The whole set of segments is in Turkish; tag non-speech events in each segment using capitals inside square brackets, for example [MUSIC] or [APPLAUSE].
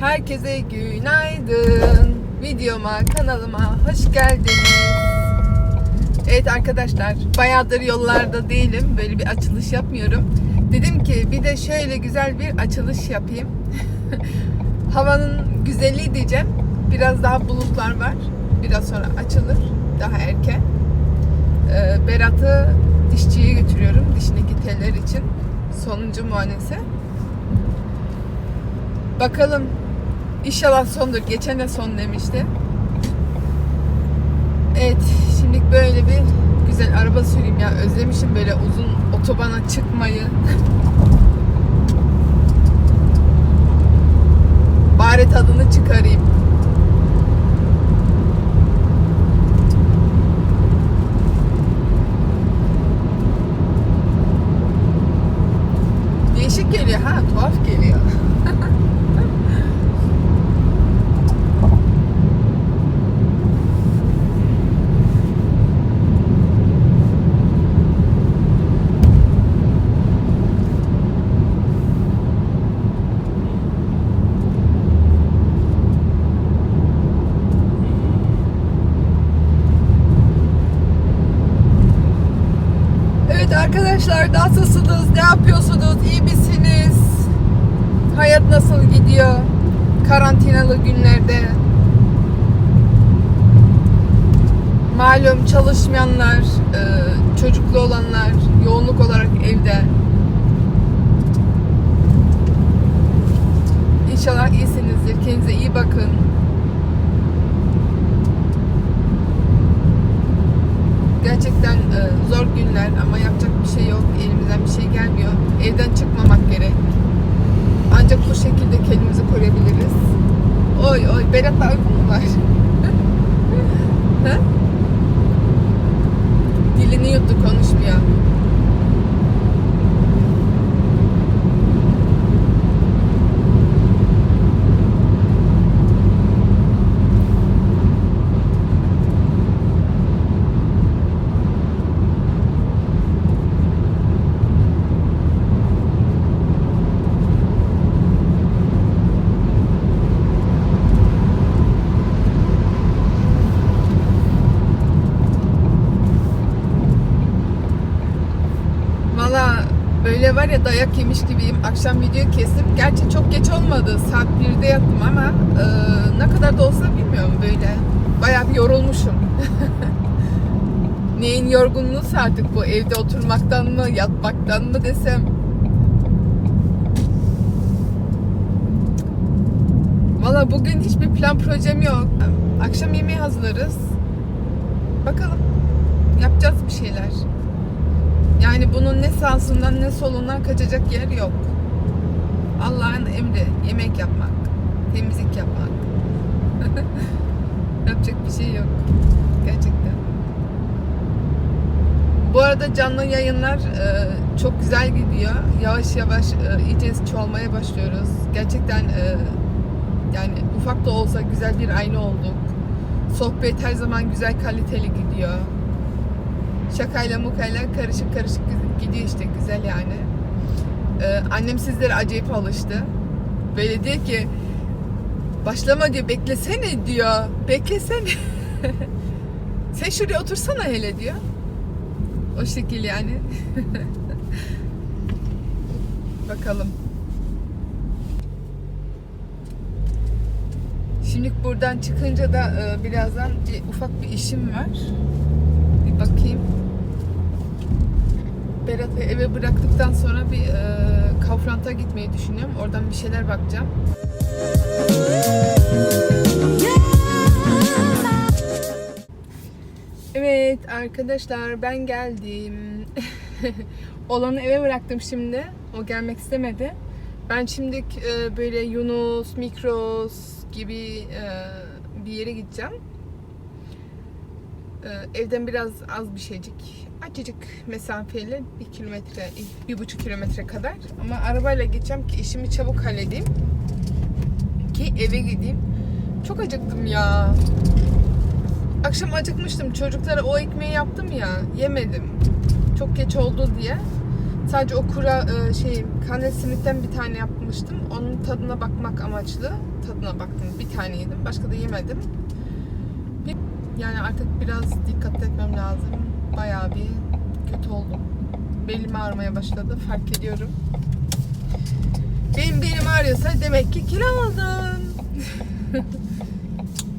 Herkese günaydın. Videoma, kanalıma hoş geldiniz. Evet arkadaşlar, bayağıdır yollarda değilim. Böyle bir açılış yapmıyorum. Dedim ki bir de şöyle güzel bir açılış yapayım. [LAUGHS] Havanın güzelliği diyeceğim. Biraz daha bulutlar var. Biraz sonra açılır. Daha erken. Ee, Berat'ı dişçiye götürüyorum. Dişindeki teller için. Sonuncu muayenesi. Bakalım. İnşallah sondur. Geçen de son demişti. Evet. Şimdi böyle bir güzel araba süreyim ya. Özlemişim böyle uzun otobana çıkmayı. Bari tadını çıkarayım. Arkadaşlar nasılsınız? Ne yapıyorsunuz? İyi misiniz? Hayat nasıl gidiyor? Karantinalı günlerde. Malum çalışmayanlar, e, çocuklu olanlar yoğunluk olarak evde. İnşallah iyisinizdir. Kendinize iyi bakın. Gerçekten e, zor günler 大이먹 어. Böyle var ya dayak yemiş gibiyim. Akşam video kestim. Gerçi çok geç olmadı. Saat 1'de yattım ama e, ne kadar da olsa bilmiyorum böyle. Bayağı bir yorulmuşum. [LAUGHS] Neyin yorgunluğu artık bu? Evde oturmaktan mı, yatmaktan mı desem. Valla bugün hiçbir plan projem yok. Akşam yemeği hazırlarız. Bakalım. Yapacağız bir şeyler. Yani bunun ne sağsından ne solundan kaçacak yer yok. Allah'ın emri yemek yapmak, temizlik yapmak. [LAUGHS] Yapacak bir şey yok. Gerçekten. Bu arada canlı yayınlar e, çok güzel gidiyor. Yavaş yavaş e, iyice çoğalmaya başlıyoruz. Gerçekten e, yani ufak da olsa güzel bir aynı olduk. Sohbet her zaman güzel kaliteli gidiyor şakayla mukayla karışık karışık gidiyor işte güzel yani. Ee, annem sizlere acayip alıştı. Böyle diyor ki başlama diyor beklesene diyor. Beklesene. [LAUGHS] Sen şuraya otursana hele diyor. O şekil yani. [LAUGHS] Bakalım. Şimdi buradan çıkınca da e, birazdan bir ufak bir işim var. Bir bakayım. Berat'ı eve bıraktıktan sonra bir e, Kaufland'a gitmeyi düşünüyorum. Oradan bir şeyler bakacağım. Evet arkadaşlar ben geldim. [LAUGHS] Olanı eve bıraktım şimdi. O gelmek istemedi. Ben şimdi e, böyle Yunus, Mikros gibi e, bir yere gideceğim. E, evden biraz az bir şeycik, acıcık mesafeyle bir kilometre, bir buçuk kilometre kadar. Ama arabayla gideceğim ki işimi çabuk halledeyim. Ki eve gideyim. Çok acıktım ya. Akşam acıkmıştım. Çocuklara o ekmeği yaptım ya. Yemedim. Çok geç oldu diye. Sadece o kura e, şey kandil simitten bir tane yapmıştım. Onun tadına bakmak amaçlı. Tadına baktım. Bir tane yedim. Başka da yemedim. Yani artık biraz dikkat etmem lazım. Bayağı bir kötü oldum. Belim ağrımaya başladı. Fark ediyorum. Benim belim ağrıyorsa demek ki kilo aldım. [LAUGHS]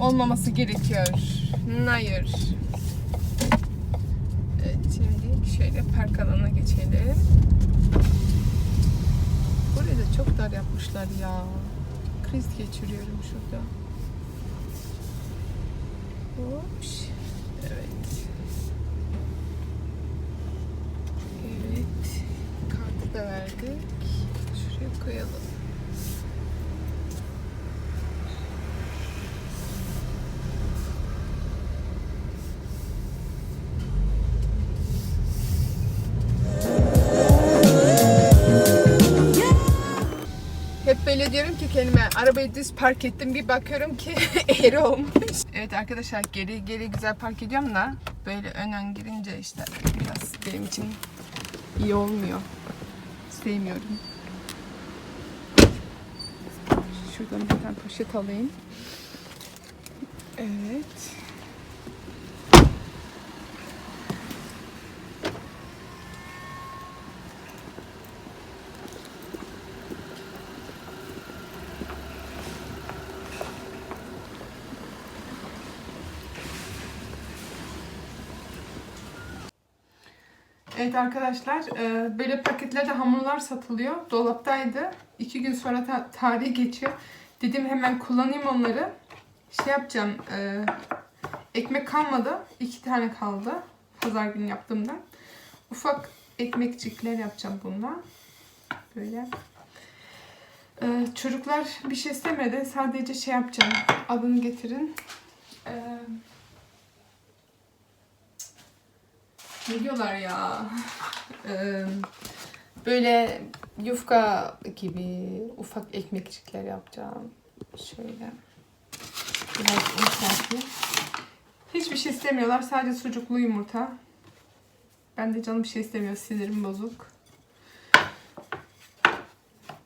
Olmaması gerekiyor. Hayır. Evet şimdi şöyle park alanına geçelim. Burayı da çok dar yapmışlar ya. Kriz geçiriyorum şurada. Hops. Evet. Evet. Kartı da verdik. Şuraya koyalım. Hep böyle diyorum ki kendime arabayı düz park ettim bir bakıyorum ki [LAUGHS] eğri olmuş. Evet arkadaşlar geri geri güzel park ediyorum da böyle ön ön girince işte biraz benim için iyi olmuyor. Sevmiyorum. Şuradan bir tane poşet alayım. Evet. Evet arkadaşlar e, böyle paketlerde hamurlar satılıyor. Dolaptaydı. İki gün sonra ta- tarihi geçiyor. Dedim hemen kullanayım onları. Şey yapacağım. e, ekmek kalmadı. İki tane kaldı. Pazar günü yaptığımdan. Ufak ekmekçikler yapacağım bundan. Böyle. E, çocuklar bir şey istemedi. Sadece şey yapacağım. Adını getirin. Eee ne diyorlar ya? Böyle yufka gibi ufak ekmekçikler yapacağım. Şöyle. Biraz serpeyim. Hiçbir şey istemiyorlar. Sadece sucuklu yumurta. Ben de canım bir şey istemiyor. Sinirim bozuk.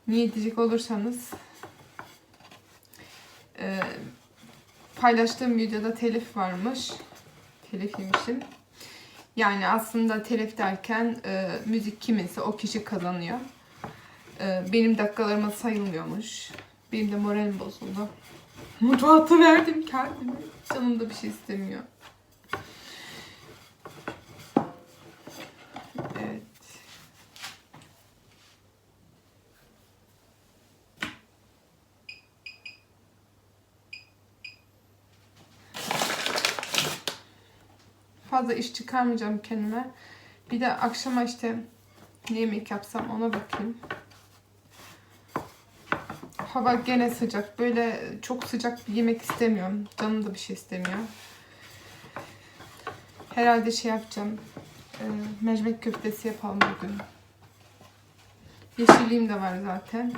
Niye diyecek olursanız ee, paylaştığım videoda telif varmış. Telif yemişim. Yani aslında telif derken e, müzik kiminse o kişi kazanıyor. E, benim dakikalarıma sayılmıyormuş. Benim de moralim bozuldu. Mutfağı verdim kendime. Canım da bir şey istemiyor. Evet. Fazla iş çıkarmayacağım kendime. Bir de akşama işte ne yemek yapsam ona bakayım. Hava gene sıcak. Böyle çok sıcak bir yemek istemiyorum. Canım da bir şey istemiyor. Herhalde şey yapacağım. E, mercimek köftesi yapalım bugün. Yeşilliğim de var zaten.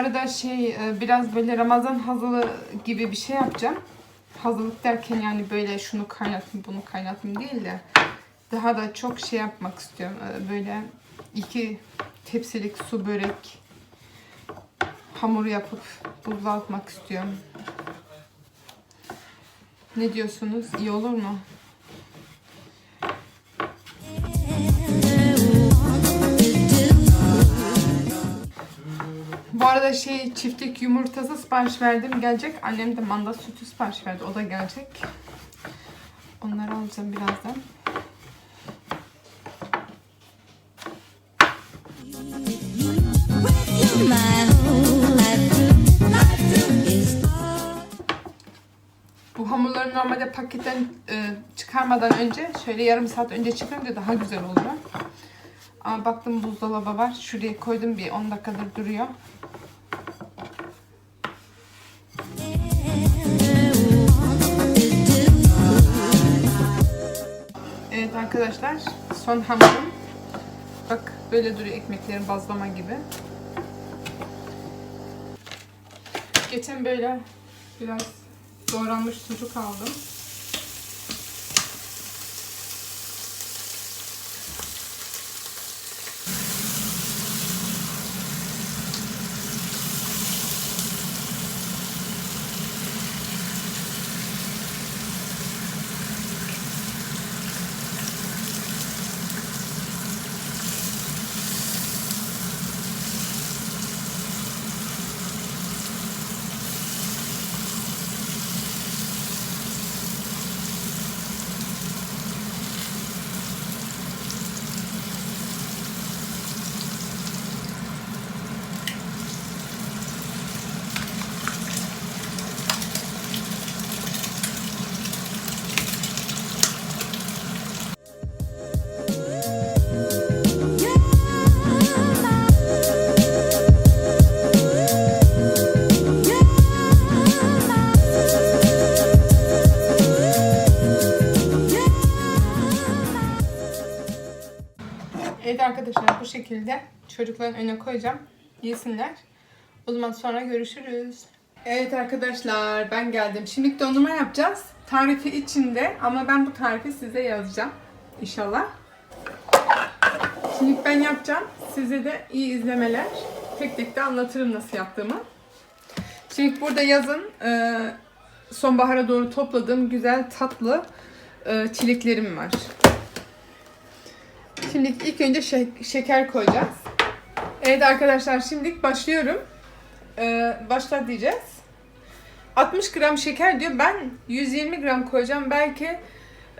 Arada şey e, biraz böyle Ramazan hazırlığı gibi bir şey yapacağım. Hazırlık derken yani böyle şunu kaynatayım bunu kaynatayım değil de daha da çok şey yapmak istiyorum. E, Böyle iki tepsilik su börek hamuru yapıp buzluğa atmak istiyorum. Ne diyorsunuz? İyi olur mu? Bu arada şey çiftlik yumurtası sipariş verdim gelecek. Annem de manda sütü sipariş verdi. O da gelecek. Onları alacağım birazdan. Bu hamurları normalde paketten e, çıkarmadan önce şöyle yarım saat önce çıkarınca daha güzel oluyor. Ama baktım buzdolabı var. Şuraya koydum bir 10 dakikadır duruyor. Arkadaşlar son hamurum. Bak böyle duruyor ekmeklerin bazlama gibi. Geçen böyle biraz doğranmış sucuk aldım. Arkadaşlar bu şekilde çocukların önüne koyacağım. Yesinler. O zaman sonra görüşürüz. Evet arkadaşlar ben geldim. Şimdi dondurma yapacağız. Tarifi içinde ama ben bu tarifi size yazacağım. İnşallah. Şimdi ben yapacağım. Size de iyi izlemeler. Tek tek de anlatırım nasıl yaptığımı. Şimdi burada yazın e, sonbahara doğru topladığım güzel tatlı e, çileklerim var. Şimdi ilk önce şe- şeker koyacağız. Evet arkadaşlar şimdi başlıyorum. Ee, başla diyeceğiz. 60 gram şeker diyor. Ben 120 gram koyacağım. Belki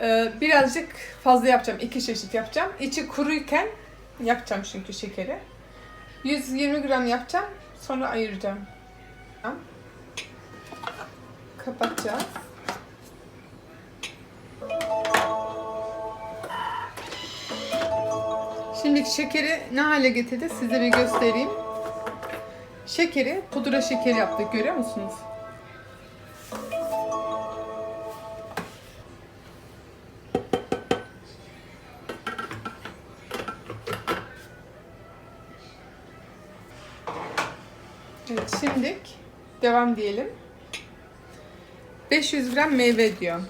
e, birazcık fazla yapacağım. iki çeşit yapacağım. İçi kuruyken yapacağım çünkü şekeri. 120 gram yapacağım. Sonra ayıracağım. Kapatacağız. Şimdi şekeri ne hale getirdi size bir göstereyim. Şekeri pudra şekeri yaptık görüyor musunuz? Evet şimdi devam diyelim. 500 gram meyve diyor.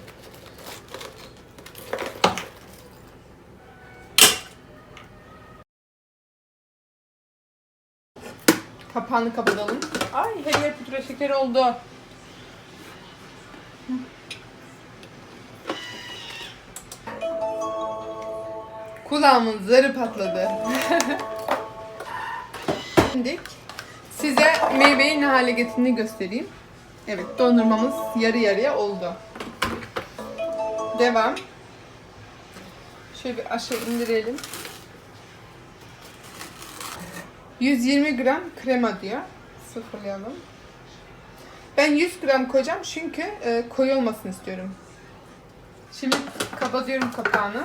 Kapağını kapatalım. Ay her yer pudra şekeri oldu. Kulağımın zarı patladı. Şimdi size meyveyi ne hale getirdiğini göstereyim. Evet dondurmamız yarı yarıya oldu. Devam. Şöyle bir aşağı indirelim. 120 gram krema diyor. Sıfırlayalım. Ben 100 gram koyacağım çünkü e, koyu olmasını istiyorum. Şimdi kapatıyorum kapağını.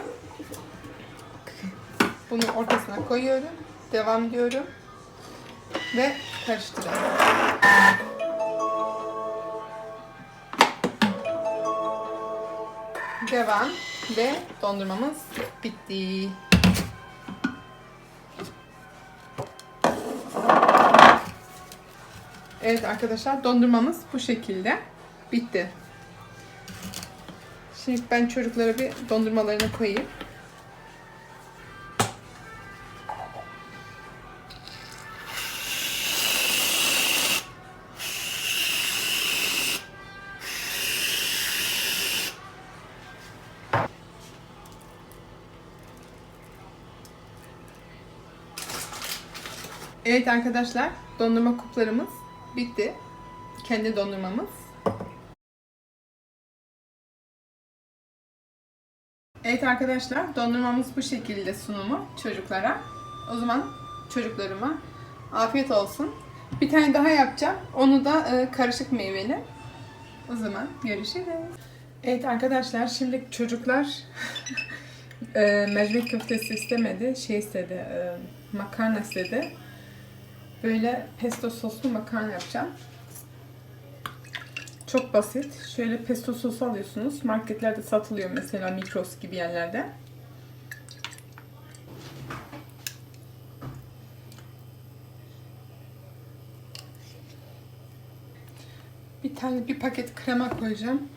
Bunu ortasına koyuyorum. Devam diyorum. Ve karıştırıyorum. Devam ve dondurmamız bitti. Evet arkadaşlar dondurmamız bu şekilde bitti. Şimdi ben çocuklara bir dondurmalarını koyayım. Evet arkadaşlar dondurma kuplarımız bitti. Kendi dondurmamız. Evet arkadaşlar dondurmamız bu şekilde sunumu çocuklara. O zaman çocuklarıma afiyet olsun. Bir tane daha yapacağım. Onu da e, karışık meyveli. O zaman görüşürüz. Evet arkadaşlar şimdi çocuklar [LAUGHS] e, mercimek köftesi istemedi. Şey istedi, e, makarna istedi. Böyle pesto soslu makarna yapacağım. Çok basit. Şöyle pesto sosu alıyorsunuz. Marketlerde satılıyor mesela Migros gibi yerlerde. bir tane bir paket krema koyacağım.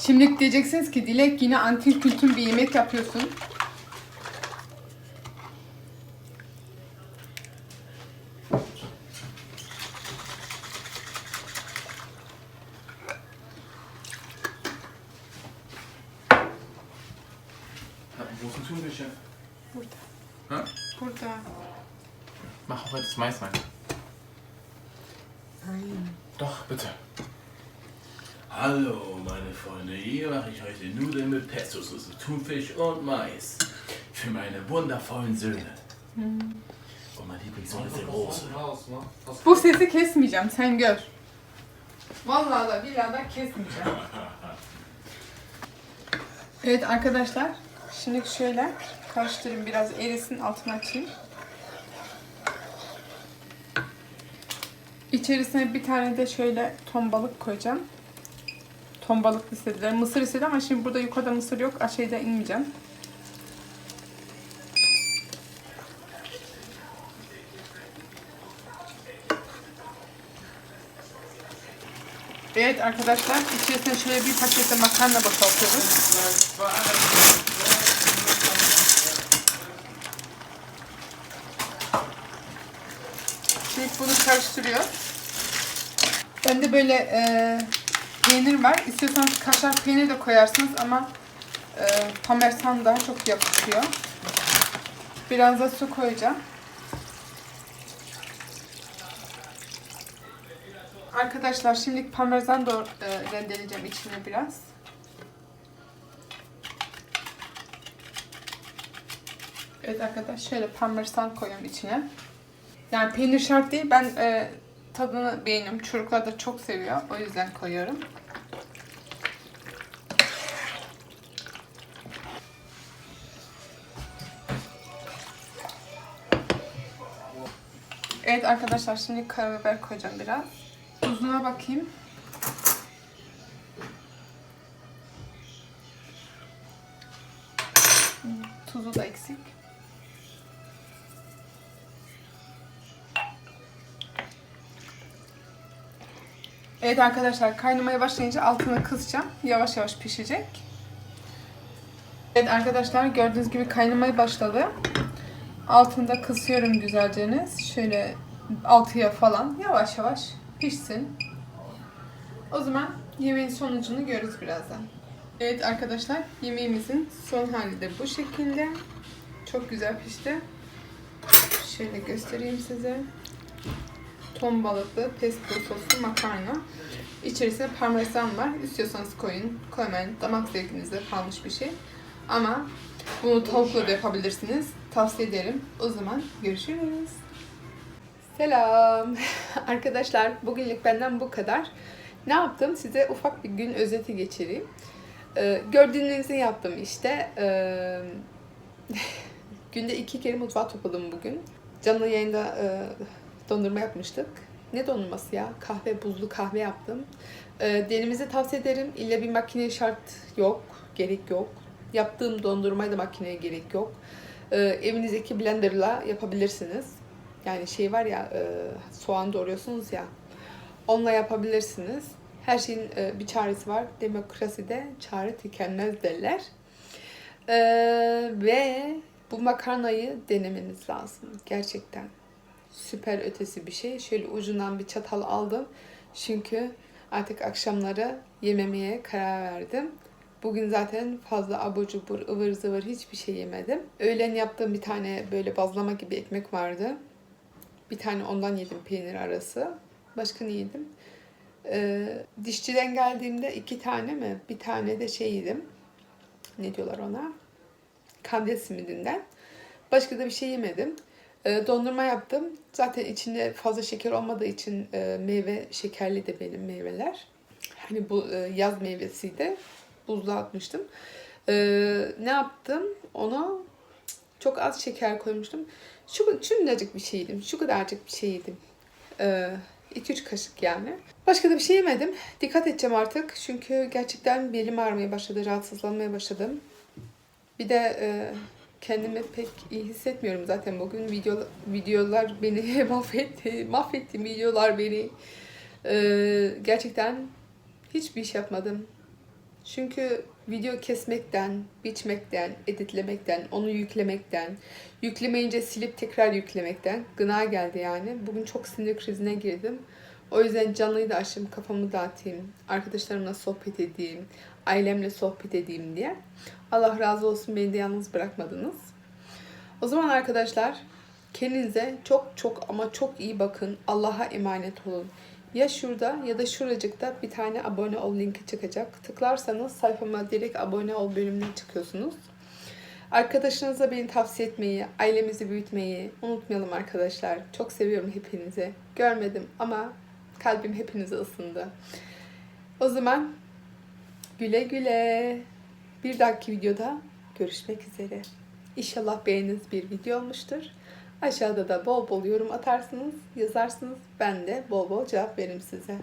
Şimdi diyeceksiniz ki Dilek yine antin kültün bir yemek yapıyorsun. Wo ist ein Thunfisch? Burada. Ha? Burada. Mach auch jetzt Mais Thunfisch und Mais. Für meine wundervollen Söhne. Und mein Lieblingssohn ist der Große. Bu sesi kesmeyeceğim sen gör. Vallahi da billahi da kesmeyeceğim. Evet arkadaşlar. Şimdi şöyle karıştırayım biraz erisin altına açayım. İçerisine bir tane de şöyle ton balık koyacağım. Ton balık istediler. Mısır istedi ama şimdi burada yukarıda mısır yok. Aşağıda inmeyeceğim. Evet arkadaşlar içerisine şöyle bir pakette makarna boşaltıyoruz. Şimdi bunu karıştırıyor. Bende böyle e, peynir var. İstiyorsanız kaşar peynir de koyarsınız ama e, parmesan daha çok yakışıyor. Biraz da su koyacağım. Arkadaşlar şimdi parmesan da e, rendeleyeceğim içine biraz. Evet arkadaşlar şöyle parmesan koyuyorum içine. Yani peynir şart değil. Ben e, tadını beğeniyorum. Çocuklar da çok seviyor. O yüzden koyuyorum. Evet arkadaşlar şimdi karabiber koyacağım biraz. Tuzuna bakayım. Tuzu da eksik. Evet arkadaşlar kaynamaya başlayınca altını kısacağım. Yavaş yavaş pişecek. Evet arkadaşlar gördüğünüz gibi kaynamaya başladı. Altını da kısıyorum güzelce. Şöyle altıya falan yavaş yavaş pişsin. O zaman yemeğin sonucunu görürüz birazdan. Evet arkadaşlar yemeğimizin son hali de bu şekilde. Çok güzel pişti. Şöyle göstereyim size. Ton balıklı pesto soslu makarna. İçerisinde parmesan var. İstiyorsanız koyun, koymayın. Damak zevkinize kalmış bir şey. Ama bunu tavukla da yapabilirsiniz. Tavsiye ederim. O zaman görüşürüz. Selam. [LAUGHS] Arkadaşlar bugünlük benden bu kadar. Ne yaptım? Size ufak bir gün özeti geçireyim. Ee, gördüğünüzü yaptım işte. Ee, [LAUGHS] günde iki kere mutfağı topladım bugün. Canlı yayında e, dondurma yapmıştık. Ne dondurması ya? Kahve, buzlu kahve yaptım. Ee, denemizi tavsiye ederim. İlla bir makine şart yok. Gerek yok. Yaptığım dondurmaya da makineye gerek yok. Ee, evinizdeki blenderla yapabilirsiniz. Yani şey var ya e, soğan doğruyorsunuz ya. Onunla yapabilirsiniz. Her şeyin e, bir çaresi var. Demokraside çare tükenmez derler. Ee, ve bu makarnayı denemeniz lazım. Gerçekten süper ötesi bir şey. Şöyle ucundan bir çatal aldım. Çünkü artık akşamları yememeye karar verdim. Bugün zaten fazla abur cubur, ıvır zıvır hiçbir şey yemedim. Öğlen yaptığım bir tane böyle bazlama gibi ekmek vardı. Bir tane ondan yedim peynir arası. Başka ne yedim? Ee, dişçiden geldiğimde iki tane mi? Bir tane de şey yedim. Ne diyorlar ona? Kandil simidinden. Başka da bir şey yemedim. Ee, dondurma yaptım. Zaten içinde fazla şeker olmadığı için e, meyve şekerli de benim meyveler. Hani bu e, yaz meyvesiydi. Buzluğa atmıştım. Ee, ne yaptım? Ona çok az şeker koymuştum. Şu şuncacık bir şey yedim. Şu kadarcık bir şey yedim. Ee, 2-3 kaşık yani. Başka da bir şey yemedim. Dikkat edeceğim artık. Çünkü gerçekten belim ağrımaya başladı. Rahatsızlanmaya başladım. Bir de e, kendimi pek iyi hissetmiyorum zaten bugün. Video, videolar beni [LAUGHS] mahvetti. Mahvetti videolar beni. E, gerçekten hiçbir iş yapmadım. Çünkü video kesmekten, biçmekten, editlemekten, onu yüklemekten, yüklemeyince silip tekrar yüklemekten gına geldi yani. Bugün çok sinir krizine girdim. O yüzden canlıyı da açtım, kafamı dağıtayım, arkadaşlarımla sohbet edeyim, ailemle sohbet edeyim diye. Allah razı olsun beni de yalnız bırakmadınız. O zaman arkadaşlar kendinize çok çok ama çok iyi bakın. Allah'a emanet olun. Ya şurada ya da şuracıkta bir tane abone ol linki çıkacak. Tıklarsanız sayfama direkt abone ol bölümüne çıkıyorsunuz. Arkadaşınıza beni tavsiye etmeyi, ailemizi büyütmeyi unutmayalım arkadaşlar. Çok seviyorum hepinizi. Görmedim ama kalbim hepinize ısındı. O zaman güle güle. Bir dahaki videoda görüşmek üzere. İnşallah beğeniniz bir video olmuştur. Aşağıda da bol bol yorum atarsınız, yazarsınız. Ben de bol bol cevap veririm size.